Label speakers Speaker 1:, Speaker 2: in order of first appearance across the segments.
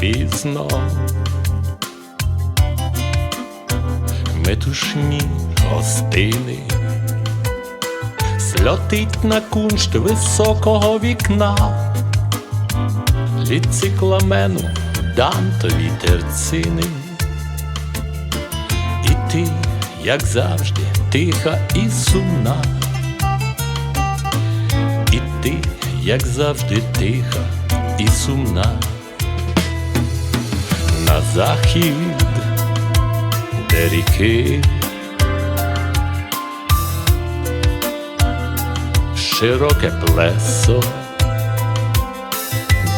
Speaker 1: пізно. Метушні гостини сльотить на куншт високого вікна, від цикламену дантові терцини. І ти, як завжди, тиха і сумна. І ти, як завжди, тиха і сумна. На захід, де ріки, широке плесо,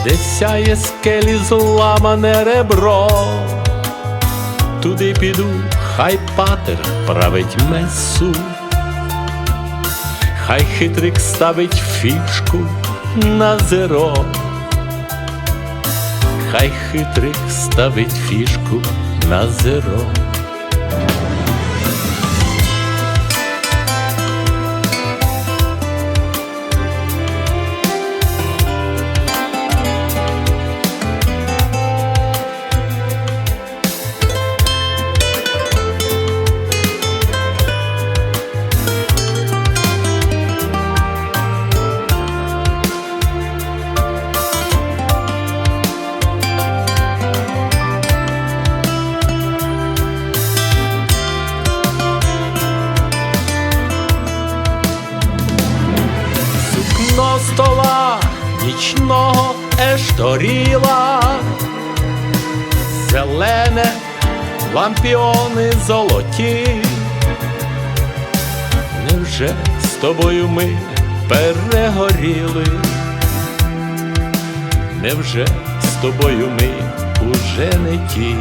Speaker 1: де сяє скелі зламане ребро, туди піду, хай патер править месу. Хай хитрик ставить фішку на зеро, хай хитрик ставить фішку на зеро. Стола нічного ешторіла, зелене лампіони золоті. Невже з тобою ми перегоріли? Невже з тобою ми уже не ті?